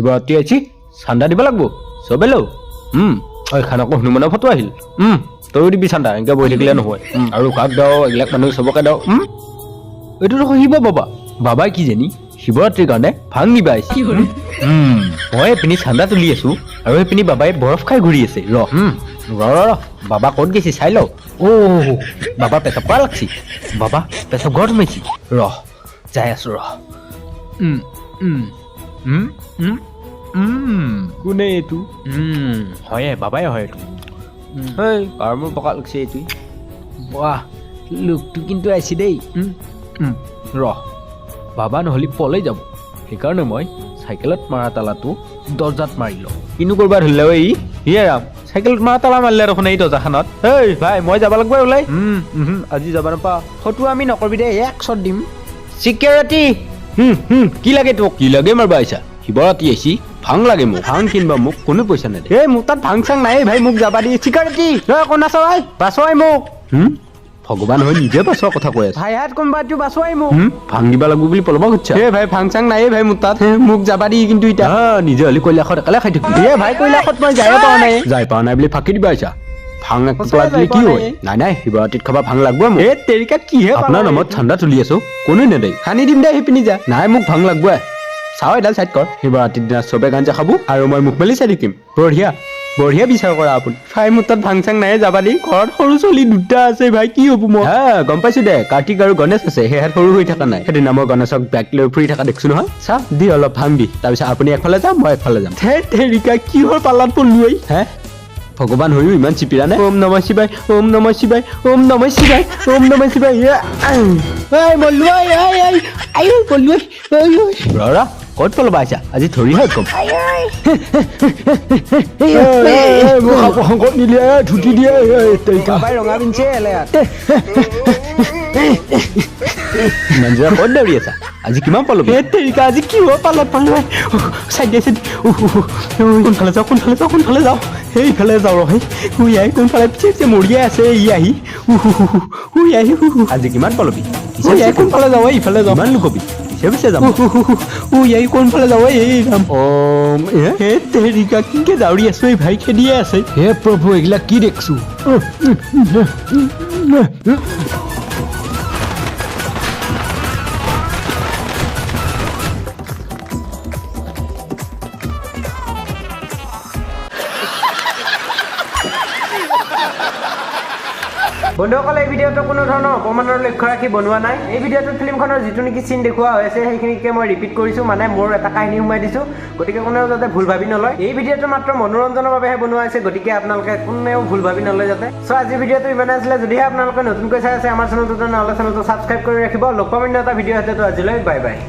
শিৱৰাত্ৰি আহিছি চান্দা দিব লাগিব চবে লওঁ ঐ খান আকৌ হনুমানৰ ফটো আহিল। তয়ো দিবি চান্দা এনেকৈ বহি থাকিলে নহয়। আৰু কাক দাও এইবিলাক মানুহ চবকে দাও। এইটো দেখোন শিৱ বাবা। বাবাই কি জানি শিৱৰাত্ৰিৰ কাৰণে ভাং নিবা আহিছে। মই এইপিনি চান্দা তুলি আছো আৰু এইপিনি বাবাই বৰফ খাই ঘূৰি আছে। ৰ ৰ ৰ বাবা ক'ত গৈছে চাই লওঁ। অ' বাবা পেচাব কৰা লাগছি। বাবা পেচাব ঘৰত সোমাইছি। ৰ যাই আছো ৰ। কোনে এইটো? হয়ে বাবাই হয় এইটো। হেই কাৰ মোৰ পকা লাগছে এইটো বাহ লোকটো কিন্তু আহিছে দেই। উম, বাবা নহ'লে পলাই যাব। সেইকাৰণে মই চাইকেলত মাৰা তালাটো দৰ্জাত মাৰি লওঁ। কিনো কৰিব ধৰিলে ঐ হিয়ে ৰাম চাইকেলত মাৰা তালা মাৰিলে দেখোন এই দৰ্জাখনত। হেই ভাই মই যাব লাগিব ওলাই। আজি যাব নাপাওঁ। ফটো আমি নকৰিবি দেই এক শ্বট দিম। চিকিউৰিটি হুম হুম কি লাগে তোক? কি লাগে মাৰবা আহিছা? শিৱৰাত্ৰি আহিছি ভাং লাগে মোক ভাং কিনবা মোক কোনো পইচা নেদে। এই মোৰ তাত ভাং চাং নাই ভাই মোক যাবা দি। চিকিউৰিটি তই কোনা চাৱাই বাচোৱাই মোক হুম? ভগৱান হৈ নিজে বাচোৱা কথা কৈ আছে। ভাই হাত কোনোবা তোৰ বাচুৱাই মোক ভাং দিব লাগিব বুলি পলবা খুজিছা? এ ভাই ভাং চাং নাইয়ে ভাই মোৰ তাত। হে, মোক যাবা দি কিন্তু এতিয়া নিজে হ'লে কৈলাশত একেলে খাই থাকিবি। এ ভাই কৈলাশত মই যায়ে পোৱা নাই। যাই পোৱা নাই বুলি ফাঁকি দিবা আহিছা ভাং এক সঁচাই দিলে কি হয়? নাই। নাই নাই শিৱৰাত্ৰিত খাবা ভাং লাগব মোক। এ তেৰিকা কিহে আপোনাৰ নামত ঠাণ্ডা তুলি আছো কোনো নেদেই। সানি দিম দে সেইপিনি যা। নাই মোক ভাং লাগব চাও এডাল চাইড কৰ। শিৱৰাত্ৰিৰ দিনা চবে গাঞ্জা খাব আৰু মই মুখ মেলি চাই থাকিম। বঢ়িয়া বঢ়িয়া বিচাৰ কৰা আপুনি। ভাই মোৰ তাত ভাং চাং নাইয়ে যাবা দি ঘৰত সৰু ছোৱালী দুটা আছে ভাই কি হ'ব মই? হা গম পাইছো দে। কাৰ্তিক আৰু গণেশ আছে সেহেত সৰু হৈ থকা নাই। সেইদিনা মই গণেশক বেগ লৈ ফুৰি থকা দেখিছো নহয়। চা দি অলপ ভাং দি তাৰপিছত আপুনি এফালে যাম মই এফালে যাম। হে তেৰিকা কিহৰ পাল্লাত পলো ঐ হে? ভগৱান হৈও ইমান চিপিৰা নে? ওম নম শিৱাই ওম নম শিৱাই ওম নম শিৱাই ওম নম শিৱাই এ, ক'ত হয় কম মোক কাপোৰ সংকট নিদিয়ে ধুতি দিয়ে ৰঙা পিন্ধছে এলেয়াত ক'ত দৌৰি আছা? আজি কিমান পলবি হে তেৰিকা আজি পাল্লাত পালো আই চাই দিয়ে চাই দিয়ে। উহ, উহ, উহ, কোনফালে যাওঁ কোনফালে যাওঁ কোনফালে যাওঁ? সেইফালে যাওঁ ৰহে। উই আহি কোনফালে পিছে পিছে মৰিয়াই আছে ই আহি। উহ, আহি আজি কিমান পলবি কোনফালে যাওঁ এই ইফালে যাওঁ কিমান লুকবি পিছে দাম ও এই কোন ফলে যাওঁ এই ওম এ? হে তেৰিকা কিনকে দাউৰি আছো এই ভাই খেদিয়ে আছে হে প্ৰভু এইগিলা কি দেখছ বন্ধুসকল, এই ভিডিঅ'টো কোনো ধৰণৰ অপমানৰ লক্ষ্য ৰাখি বনোৱা নাই। এই ভিডিঅ'টোত ফিল্মখনৰ যিটো নেকি চিন দেখুওৱা হৈছে, সেইখিনিকে মই ৰিপিট কৰিছোঁ মানে মোৰ এটা কাহিনী সোমাই দিছোঁ। গতিকে কোনেও যাতে ভুল ভাবি নলয়। এই ভিডিঅ'টো মাত্ৰ মনোৰঞ্জনৰ বাবেহে বনোৱা হৈছে, গতিকে আপোনালোকে কোনেও ভুল ভাবি নলয় যাতে। চ' আজিৰ ভিডিঅ'টো ইমানে আছিলে, যদিহে আপোনালোকে নতুনকৈ চাই আছে আমাৰ চেনেলটো তেনেহ'লে চেনেলটো ছাবস্ক্ৰাইব কৰি ৰাখিব। লগ এটা ভিডিঅ' সৈতে আজিলৈ, বাই বাই।